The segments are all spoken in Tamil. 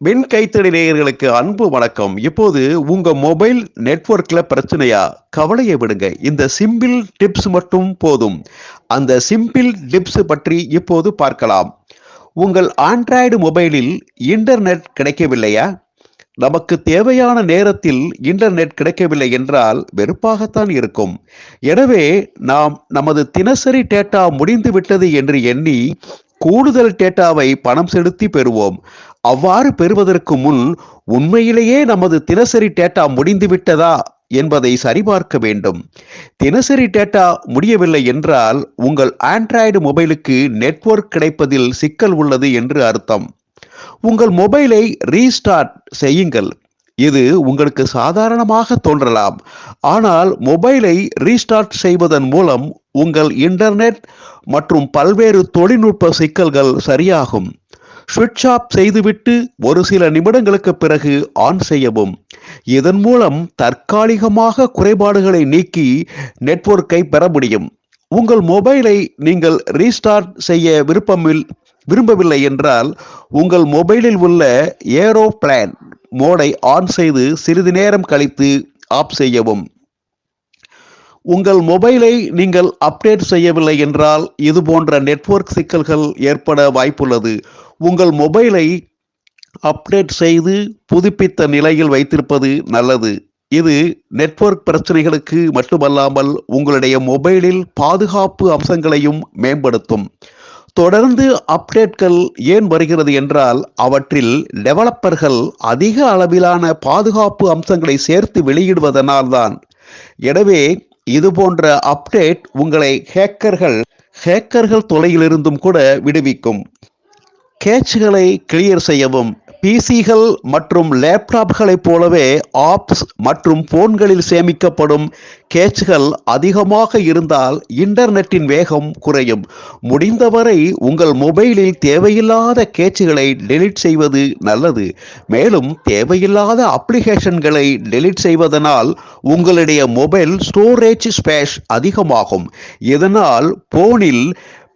மின் கைத்தடி நேயர்களுக்கு அன்பு வணக்கம். இப்போது உங்க மொபைல் நெட்ஒர்க்ல பிரச்சனையா? கவலையை விடுங்க. இந்த சிம்பிள் டிப்ஸ் மட்டும் போதும். அந்த சிம்பிள் டிப்ஸ் பற்றி இப்போது பார்க்கலாம். உங்கள் ஆண்ட்ராய்டு மொபைலில் இன்டர்நெட் கிடைக்கவில்லையா? நமக்கு தேவையான நேரத்தில் இன்டர்நெட் கிடைக்கவில்லை என்றால் வெறுப்பாகத்தான் இருக்கும். எனவே நாம் நமது தினசரி டேட்டா முடிந்து விட்டது என்று எண்ணி கூடுதல் டேட்டாவை பணம் செலுத்தி பெறுவோம். அவ்வாறு பெறுவதற்கு முன் உண்மையிலேயே நமது தினசரி டேட்டா முடிந்துவிட்டதா என்பதை சரிபார்க்க வேண்டும். தினசரி டேட்டா முடியவில்லை என்றால் உங்கள் ஆண்ட்ராய்டு மொபைலுக்கு நெட்வொர்க் கிடைப்பதில் சிக்கல் உள்ளது என்று அர்த்தம். உங்கள் மொபைலை ரீஸ்டார்ட் செய்யுங்கள். இது உங்களுக்கு சாதாரணமாக தோன்றலாம். ஆனால் மொபைலை ரீஸ்டார்ட் செய்வதன் மூலம் உங்கள் இன்டர்நெட் மற்றும் பல்வேறு தொழில்நுட்ப சிக்கல்கள் சரியாகும். சுவிட்ச் ஆஃப் செய்துவிட்டு ஒரு சில நிமிடங்களுக்கு பிறகு ஆன் செய்யவும். இதன் மூலம் தற்காலிகமாக குறைபாடுகளை நீக்கி நெட்வொர்க்கை பெற முடியும். உங்கள் மொபைலை நீங்கள் ரீஸ்டார்ட் செய்ய விருப்பமில் விரும்பவில்லை என்றால் உங்கள் மொபைலில் உள்ள ஏரோ பிளான் மோடை ஆன் செய்து சிறிது நேரம் கழித்து ஆஃப் செய்யவும். உங்கள் மொபைலை நீங்கள் அப்டேட் செய்யவில்லை என்றால் இது போன்ற நெட்வொர்க் சிக்கல்கள் ஏற்பட வாய்ப்புள்ளது. உங்கள் மொபைலை அப்டேட் செய்து புதுப்பித்த நிலையில் வைத்திருப்பது நல்லது. இது நெட்வொர்க் பிரச்சனைகளுக்கு மட்டுமல்லாமல் உங்களுடைய மொபைலில் பாதுகாப்பு அம்சங்களையும் மேம்படுத்தும். தொடர்ந்து அப்டேட்கள் ஏன் வருகிறது என்றால் அவற்றில் டெவலப்பர்கள் அதிக அளவிலான பாதுகாப்பு அம்சங்களை சேர்த்து வெளியிடுவதனால்தான். எனவே இது போன்ற அப்டேட் உங்களை ஹேக்கர்கள் ஹேக்கர்கள் தொலையிலிருந்தும் கூட விடுவிக்கும். கேட்ச்களை கிளியர் செய்யவும். பிசிகள் மற்றும் லேப்டாப்களைப் போலவே ஆப்ஸ் மற்றும் போன்களில் சேமிக்கப்படும் கேட்ச்கள் அதிகமாக இருந்தால் இன்டர்நெட்டின் வேகம் குறையும். முடிந்தவரை உங்கள் மொபைலில் தேவையில்லாத கேட்ச்களை டெலிட் செய்வது நல்லது. மேலும் தேவையில்லாத அப்ளிகேஷன்களை டெலிட் செய்வதனால் உங்களுடைய மொபைல் ஸ்டோரேஜ் ஸ்பேஸ் அதிகமாகும். இதனால் போனில்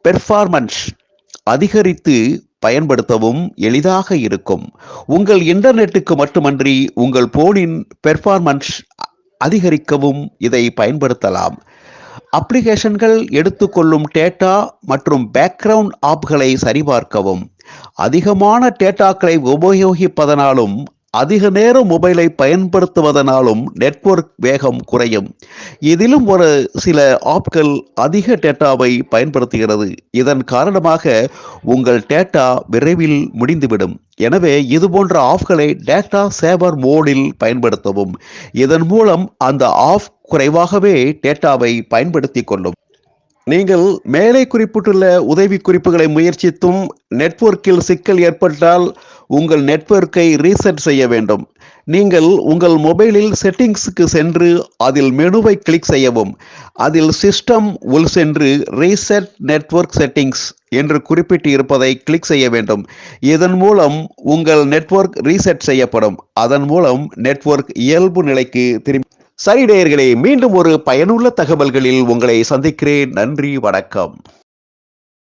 பெர்ஃபார்மன்ஸ் அதிகரித்து பயன்படுத்தவும் எளிதாக இருக்கும். உங்கள் இன்டர்நெட்டுக்கு மட்டுமன்றி உங்கள் போனின் பெர்ஃபார்மன்ஸ் அதிகரிக்கவும் இதை பயன்படுத்தலாம். அப்ளிகேஷன்கள் எடுத்துக்கொள்ளும் டேட்டா மற்றும் பேக்ரவுண்ட் ஆப்களை சரிபார்க்கவும். அதிகமான டேட்டாக்களை உபயோகிப்பதனாலும் அதிக நேரம் மொபைலை பயன்படுத்துவதனாலும் நெட்வொர்க் வேகம் குறையும். இதிலும் ஒரு சில ஆப்கள் அதிக டேட்டாவை பயன்படுத்துகிறது. இதன் காரணமாக உங்கள் டேட்டா விரைவில் முடிந்துவிடும். எனவே இது போன்ற ஆஃப்களை டேட்டா சேவர் மோடில் பயன்படுத்தவும். இதன் மூலம் அந்த ஆஃப் குறைவாகவே டேட்டாவை பயன்படுத்தி கொள்ளும். நீங்கள் மேலே குறிப்பிட்டுள்ள உதவி குறிப்புகளை முயற்சித்தும் நெட்வொர்க்கில் சிக்கல் ஏற்பட்டால் உங்கள் நெட்வொர்க்கை ரீசெட் செய்ய வேண்டும். நீங்கள் உங்கள் மொபைலில் செட்டிங்ஸுக்கு சென்று அதில் மெனுவை கிளிக் செய்யவும் அதில் சிஸ்டம் உள் சென்று ரீசெட் நெட்வொர்க் செட்டிங்ஸ் என்று குறிப்பிட்டு இருப்பதை கிளிக் செய்ய வேண்டும். இதன் மூலம் உங்கள் நெட்வொர்க் ரீசெட் செய்யப்படும். அதன் மூலம் நெட்வொர்க் இயல்பு நிலைக்கு திரும்பி சரி நேயர்களே மீண்டும் ஒரு பயனுள்ள தகவல்களில் உங்களை சந்திக்கிறேன். நன்றி வணக்கம்.